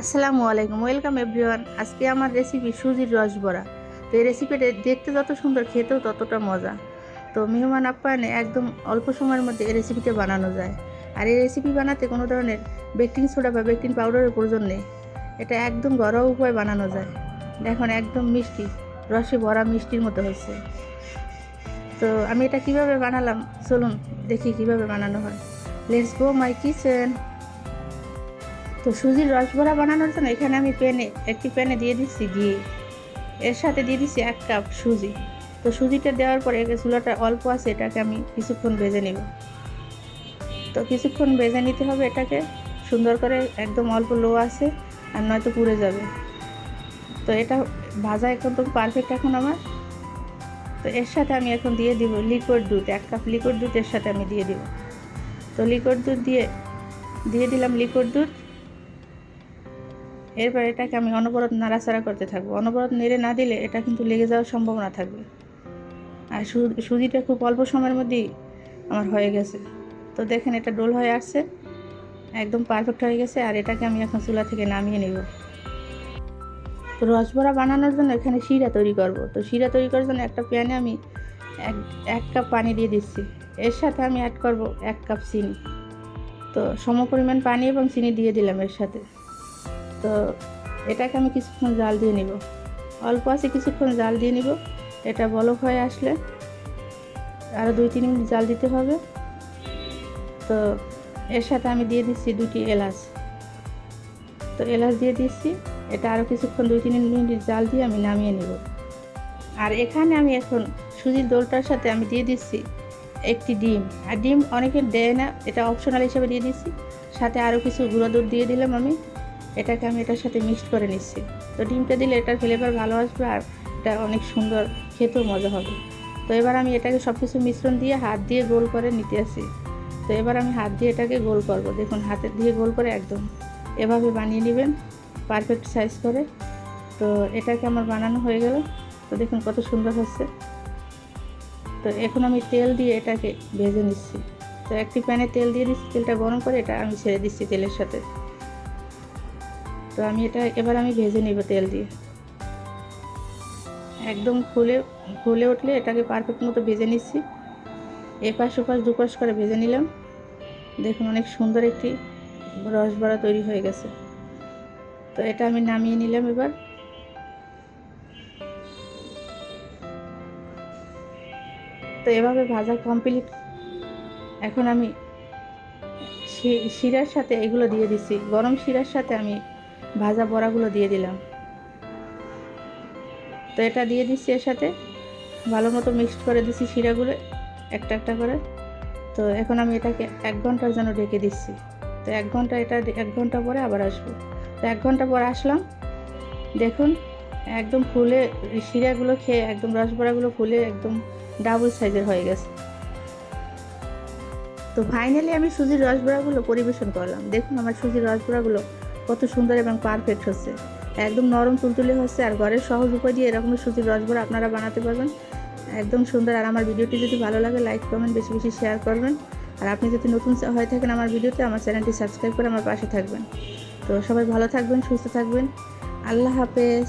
আসসালামু আলাইকুম, welcome everyone. আজকে আমার রেসিপি সুজির রস বড়া। তো এই রেসিপিটা দেখতে যত সুন্দর, খেতেও ততটা মজা। তো মেহমান আপ্যায়নে একদম অল্প সময়ের মধ্যে এই রেসিপিটা বানানো যায়। আর এই রেসিপি বানাতে কোনো ধরনের বেকিং সোডা বা বেকিং পাউডারের প্রয়োজন নেই। এটা একদম ঘরোয়া উপায়ে বানানো যায়। দেখুন, একদম মিষ্টি, রসে ভরা মিষ্টির মতো হয়েছে। তো আমি এটা কীভাবে বানালাম? চলুন দেখি কীভাবে বানানো হয়। লেটস গো মাই কিচেন তো সুজির রসবড়া বানানোর জন্য এখানে আমি প্যানে, একটি প্যানে দিয়ে দিচ্ছি ঘি। এর সাথে দিয়ে দিচ্ছি এক কাপ সুজি। তো সুজিটা দেওয়ার পরে চুলাটা অল্প আছে, এটাকে আমি কিছুক্ষণ ভেজে নেব। তো কিছুক্ষণ ভেজে নিতে হবে এটাকে। সুন্দর করে একদম অল্প লো আছে, আর নয়তো পুড়ে যাবে। তো এটা ভাজা এখন তো পারফেক্ট এখন আমার। তো এর সাথে আমি এখন দিয়ে দিব লিকুইড দুধ, এক কাপ লিকুইড দুধ এর সাথে আমি দিয়ে দিব। তো লিকুইড দুধ দিয়ে দিয়ে দিলাম লিকুইড দুধ। এরপর এটাকে আমি অনবরত নাড়াচাড়া করতে থাকব। অনবরত নেড়ে না দিলে এটা কিন্তু লেগে যাওয়ার সম্ভাবনা থাকবে। আর সুজিটা খুব অল্প সময়ের মধ্যেই আমার হয়ে গেছে। তো দেখেন এটা ডোল হয়ে আসছে, একদম পারফেক্ট হয়ে গেছে, আর এটাকে আমি এখন চুলা থেকে নামিয়ে নেব। তো রসবড়া বানানোর জন্য এখানে শিরা তৈরি করব। তো শিরা তৈরি করার জন্য একটা প্যানে আমি এক এক কাপ পানি দিয়ে দিচ্ছি। এর সাথে আমি অ্যাড করব এক কাপ চিনি। তো সম পরিমাণ পানি এবং চিনি দিয়ে দিলাম এর সাথে। তো এটাকে আমি কিছুক্ষণ জাল দিয়ে নিব। অল্প আছে কিছুক্ষণ জাল দিয়ে নিব। এটা বলক হয়ে আসলে আরও দুই, তিন মিনিট জাল দিতে হবে। তো এর সাথে আমি দিয়ে দিচ্ছি দুটি এলাচ। তো এলাচ দিয়ে দিচ্ছি। এটা আরও কিছুক্ষণ দুই, তিন মিনিট জাল দিয়ে আমি নামিয়ে নেব। আর এখানে আমি এখন সুজির দোলটার সাথে আমি দিয়ে দিচ্ছি একটি ডিম। আর ডিম অনেকে দেয় না। এটা অপশনাল হিসেবে দিয়ে দিচ্ছি। সাথে আরও কিছু গুঁড়ো দুধ দিয়ে দিলাম আমি। এটাকে আমি এটার সাথে মিক্সড করে নিচ্ছি। তো ডিমটা দিলে এটার ফ্লেভার ভালো আসবে আর এটা অনেক সুন্দর, খেতেও মজা হবে। তো এবার আমি এটাকে সব কিছু মিশ্রণ দিয়ে হাত দিয়ে গোল করে নিতে আসি। তো এবার আমি হাত দিয়ে এটাকে গোল করব। দেখুন, হাতের দিয়ে গোল করে একদম এভাবে বানিয়ে নেবেন পারফেক্ট সাইজ করে। তো এটাকে আমার বানানো হয়ে গেল। তো দেখুন কত সুন্দর হচ্ছে। তো এখন আমি তেল দিয়ে এটাকে ভেজে নিচ্ছি। তো একটি প্যানে তেল দিয়ে দিচ্ছি, তেলটা গরম করে এটা আমি ছেড়ে দিচ্ছি তেলের সাথে। তো আমি এটা এবার আমি ভেজে নিব তেল দিয়ে। একদম খুলে খুলে উঠলে এটাকে পারফেক্ট মতো ভেজে নিচ্ছি। এপাশ ওপাশ, দুপাশ করে ভেজে নিলাম। দেখুন অনেক সুন্দর একটি রসবড়া তৈরি হয়ে গেছে। তো এটা আমি নামিয়ে নিলাম এবার। তো এভাবে ভাজা কমপ্লিট এখন আমি শিরার সাথে এগুলো দিয়ে দিচ্ছি। গরম শিরার সাথে আমি ভাজা বড়াগুলো দিয়ে দিলাম। তো এটা দিয়ে দিচ্ছি এর সাথে। ভালো মতো মিক্সড করে দিচ্ছি শিরাগুলো একটা একটা করে। তো এখন আমি এটাকে এক ঘণ্টার জন্য ঢেকে দিচ্ছি। তো এক ঘণ্টা এটা এক ঘণ্টা পরে আবার আসব। তো এক ঘণ্টা পরে আসলাম। দেখুন, একদম ফুলে শিরাগুলো খেয়ে, একদম রসবড়াগুলো ফুলে একদম ডাবল সাইজের হয়ে গেছে। তো ফাইনালি আমি সুজির রসবড়াগুলো পরিবেশন করলাম। দেখুন আমার সুজির রসবড়াগুলো কত সুন্দর এবং পারফেক্ট হচ্ছে। একদম নরম তুলতুলি হচ্ছে আর ঘরের সহজ উপায় দিয়ে এরকম সুতির রসবড়া আপনারা বানাতে পারবেন। একদম সুন্দর আর আমার ভিডিওটি যদি ভালো লাগে লাইক কমেন্ট বেশি বেশি শেয়ার করবেন। আর আপনি যদি নতুন হয়ে থাকেন আমার ভিডিওতে, আমার চ্যানেলটি সাবস্ক্রাইব করে আমার পাশে থাকবেন। তো সবাই ভালো থাকবেন, সুস্থ থাকবেন। আল্লাহ হাফেজ।